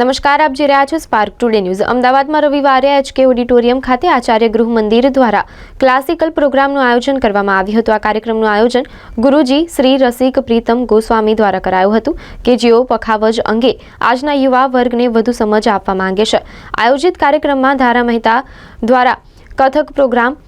નમસ્કાર, આપ જે રહ્યા છો સ્પાર્ક ટુડે ન્યૂઝ અમદાવાદમાં રવિવારે એચકે ઓડિટોરિયમ ખાતે આચાર્ય ગૃહ મંદિર દ્વારા ક્લાસિકલ પ્રોગ્રામનું આયોજન કરવામાં આવ્યું હતું. આ કાર્યક્રમનું આયોજન ગુરુજી શ્રી રસિક પ્રીતમ ગોસ્વામી દ્વારા કરાયું હતું કે જેઓ પખાવજ અંગે આજના યુવા વર્ગને વધુ સમજ આપવા માંગે છે. આયોજિત કાર્યક્રમમાં ધારા મહેતા દ્વારા કથક પ્રોગ્રામ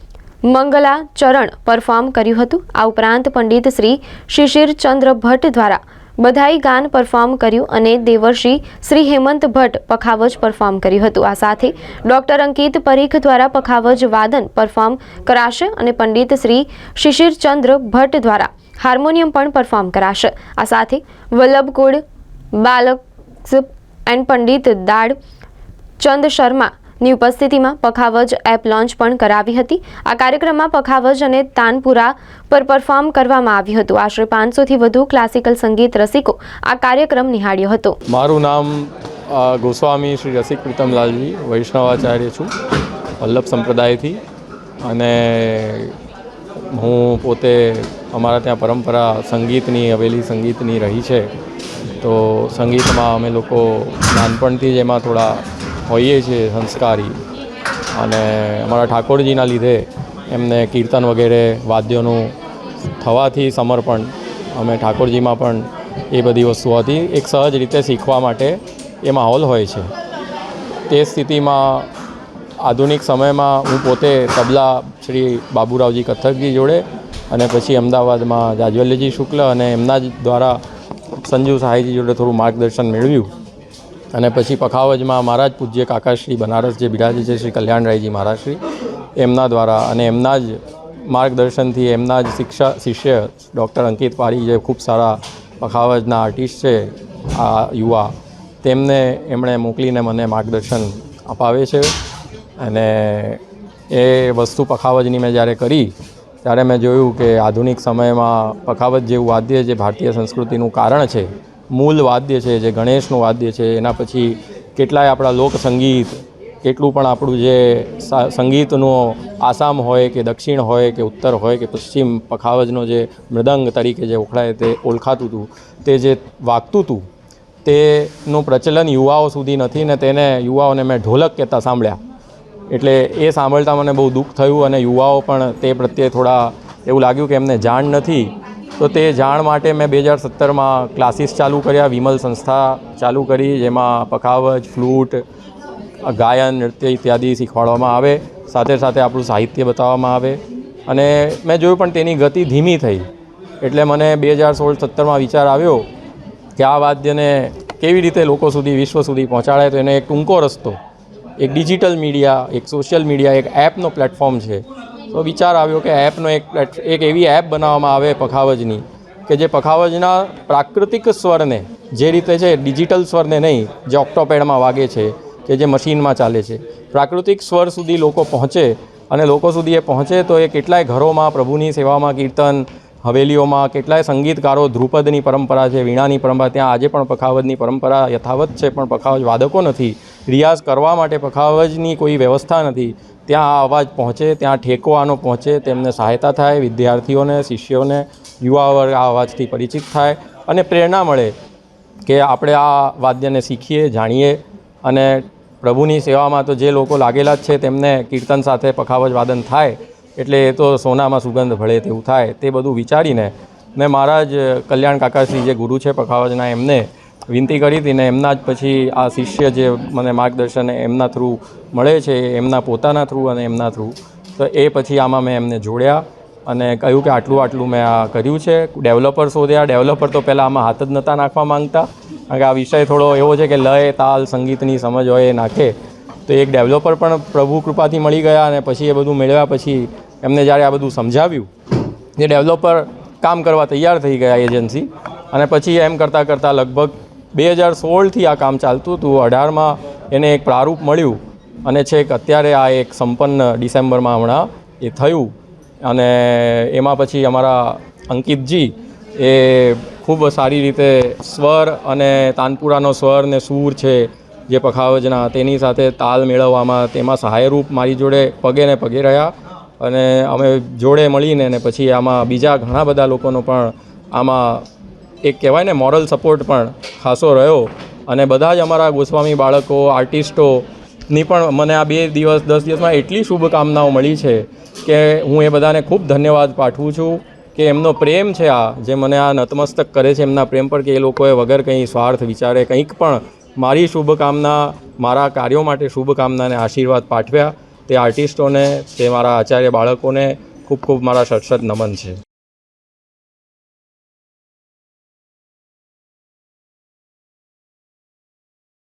મંગલા ચરણ પરફોર્મ કર્યું હતું. આ ઉપરાંત પંડિત શ્રી શિશિરચંદ્ર ભટ્ટ દ્વારા બધાઈ ગાન પરફોર્મ કર્યું અને દેવર્ષી શ્રી હેમંત ભટ્ટ પખાવજ પરફોર્મ કર્યું હતું. આ સાથે ડોક્ટર અંકિત પરીખ દ્વારા પખાવજ વાદન પરફોર્મ કરાશે અને પંડિત શ્રી શિશિરચંદ્ર ભટ્ટ દ્વારા હાર્મોનિયમ પણ પરફોર્મ કરાશે. આ સાથે વલ્લભકુળ બાલક એન્ડ પંડિત દાડ ચંદ શર્માની ઉપસ્થિતિમાં પખાવજ એપ લોન્ચ પણ કરાવી હતી. આ કાર્યક્રમમાં પખાવજ અને તાનપુરા પર પરફોર્મ કરવામાં આવ્યું હતું. આશરે પાંચસોથી વધુ ક્લાસિકલ સંગીત રસિકો આ કાર્યક્રમ નિહાળ્યો હતો. મારું નામ ગોસ્વામી શ્રી રસિક પ્રીતમલાલજી વૈષ્ણવાચાર્ય છું, વલ્લભ સંપ્રદાયથી. અને હું પોતે અમારા ત્યાં પરંપરા સંગીતની, હવેલી સંગીતની રહી છે. તો સંગીતમાં અમે લોકો નાનપણથી જ એમાં થોડા હોઈએ છીએ સંસ્કારી. અને અમારા ઠાકોરજીના લીધે એમને કીર્તન વગેરે વાદ્યોનું થવાથી સમર્પણ અમે ઠાકોરજીમાં પણ એ બધી વસ્તુઓથી એક સહજ રીતે શીખવા માટે એ માહોલ હોય છે. તે સ્થિતિમાં આધુનિક સમયમાં હું પોતે તબલા શ્રી બાબુરાવજી કથકજી જોડે અને પછી અમદાવાદમાં જાજવલ્યજી શુક્લ અને એમના જ દ્વારા સંજુ સહાયજી જોડે થોડું માર્ગદર્શન મેળવ્યું. અને પછી પખાવજમાં મારા જ પૂજ્ય કાકાશ્રી બનારસ જે બિરાજે છે, શ્રી કલ્યાણરાયજી મહારાજશ્રી, એમના દ્વારા અને એમના જ માર્ગદર્શનથી એમના જ શિક્ષા, શિષ્ય ડૉક્ટર અંકિત પારી જે ખૂબ સારા પખાવજના આર્ટિસ્ટ છે, આ યુવા, તેમને એમણે મોકલીને મને માર્ગદર્શન અપાવે છે. અને એ વસ્તુ પખાવજની મેં જ્યારે કરી, ત્યારે મેં જોયું કે આધુનિક સમયમાં પખાવત જેવું વાદ્ય જે ભારતીય સંસ્કૃતિનું કારણ છે મૂળ વાદ્ય છે, જે ગણેશનું વાદ્ય છે, એના પછી કેટલાય આપણા લોક સંગીત કેટલું પણ આપણું જે સંગીતનું આસામ હોય કે દક્ષિણ હોય કે ઉત્તર હોય કે પશ્ચિમ પખાવજનો જે મૃદંગ તરીકે જે ઓળખાય તે ઓળખાતું હતું, તે જે વાગતું હતું, તેનું પ્રચલન યુવાઓ સુધી નથી ને તેને યુવાઓને મેં ઢોલક કહેતા સાંભળ્યા. એટલે એ સાંભળતા મને બહુ દુઃખ થયું અને યુવાઓ પણ તે પ્રત્યે થોડા એવું લાગ્યું કે એમને જાણ નથી. તો તે જાણ માટે મેં બે હજાર સત્તરમાં ક્લાસીસ ચાલુ કર્યા, વિમલ સંસ્થા ચાલુ કરી, જેમાં પખાવજ, ફ્લૂટ, ગાયન, નૃત્ય ઇત્યાદિ શીખવાડવામાં આવે. સાથે સાથે આપણું સાહિત્ય બતાવવામાં આવે. અને મેં જોયું પણ તેની ગતિ ધીમી થઈ. એટલે મને બે હજાર સોળ સત્તરમાં વિચાર આવ્યો કે આ વાદ્યને કેવી રીતે લોકો સુધી, વિશ્વ સુધી પહોંચાડે તો એને એક ટૂંકો રસ્તો, એક ડિજિટલ મીડિયા, એક સોશિયલ મીડિયા, એક એપનો પ્લેટફોર્મ છે. તો વિચાર આવ્યો કે એપનો એક એક એવી એપ બનાવવામાં આવે પખાવજની, કે જે પખાવજના પ્રાકૃતિક સ્વરને, જે રીતે છે ડિજિટલ સ્વરને નહીં, જે ઓક્ટોપેડમાં વાગે છે, કે જે મશીનમાં ચાલે છે, પ્રાકૃતિક સ્વર સુધી લોકો પહોંચે, અને લોકો સુધી એ પહોંચે તો એ કેટલાય ઘરોમાં પ્રભુની સેવામાં કીર્તન હવેલીઓમાં કેટલાય સંગીતકારો ધ્રુપદની પરંપરા છે, વીણાની પરંપરા, ત્યાં આજે પણ પખાવજની પરંપરા યથાવત છે, પણ પખાવજ વાદકો નથી. રિયાઝ કરવા માટે પખાવજની કોઈ વ્યવસ્થા નથી. ત્યાં આ અવાજ પહોંચે, ત્યાં ઠેકો આનો પહોંચે, તેમને સહાયતા થાય, વિદ્યાર્થીઓને, શિષ્યોને, યુવા વર્ગ આ અવાજથી પરિચિત થાય અને પ્રેરણા મળે કે આપણે આ વાદ્યને શીખીએ, જાણીએ અને પ્રભુની સેવામાં તો જે લોકો લાગેલા જ છે તેમને કીર્તન સાથે પખાવજ વાદન થાય એટલે એ તો સોનામાં સુગંધ ભળે તેવું થાય, તે બધું વિચારીને મેં મારા જ કલ્યાણ કાકાશ્રી જે ગુરુ છે પખાવજના, એમને વિનંતી કરી હતી ને એમના જ પછી આ શિષ્ય જે મને માર્ગદર્શન એમના થ્રુ મળે છે, એમના પોતાના થ્રુ અને એમના થ્રુ. તો એ પછી આમાં મેં એમને જોડ્યા અને કહ્યું કે આટલું આટલું મેં આ કર્યું છે. ડેવલપર શોધ્યા, ડેવલપર તો પહેલાં આમાં હાથ જ નહોતા નાખવા માંગતા. કારણ કે આ વિષય થોડો એવો છે કે લય, તાલ, સંગીતની સમજ હોય એ નાખે. તો એક ડેવલપર પણ પ્રભુ કૃપાથી મળી ગયા અને પછી એ બધું મેળવ્યા પછી એમને જ્યારે આ બધું સમજાવ્યું, એ ડેવલપર કામ કરવા તૈયાર થઈ ગયા એજન્સી અને પછી એમ કરતાં કરતાં લગભગ બે હજાર સોળથી આ કામ ચાલતું હતું. અઢારમાં એને એક પ્રારૂપ મળ્યું અને છેક અત્યારે આ એક સંપન્ન ડિસેમ્બરમાં હમણાં એ થયું અને એમાં પછી અમારા અંકિતજી એ ખૂબ સારી રીતે સ્વર અને તાનપુરાનો સ્વર ને સૂર છે જે પખાવજના તેની સાથે તાલ મેળવવામાં તેમાં સહાયરૂપ મારી જોડે પગે ને પગે રહ્યા અને અમે જોડે મળીને ને પછી આમાં બીજા ઘણા બધા લોકોનો પણ આમાં એક કહેવાય ને મોરલ સપોર્ટ પણ ખાસો રહ્યો. અને બધા જ અમારા ગોસ્વામી બાળકો આર્ટિસ્ટોની પણ મને આ બે દિવસ, દસ દિવસમાં એટલી શુભકામનાઓ મળી છે કે હું એ બધાને ખૂબ ધન્યવાદ પાઠવું છું કે એમનો પ્રેમ છે આ, જે મને આ નતમસ્તક કરે છે, એમના પ્રેમ પર કે એ લોકોએ વગર કંઈ સ્વાર્થ વિચારે કંઈક પણ મારી શુભકામના, મારા કાર્યો માટે શુભકામનાને આશીર્વાદ પાઠવ્યા. તે આર્ટિસ્ટોને, તે મારા આચાર્ય બાળકોને ખૂબ ખૂબ મારા સટસટ નમન છે.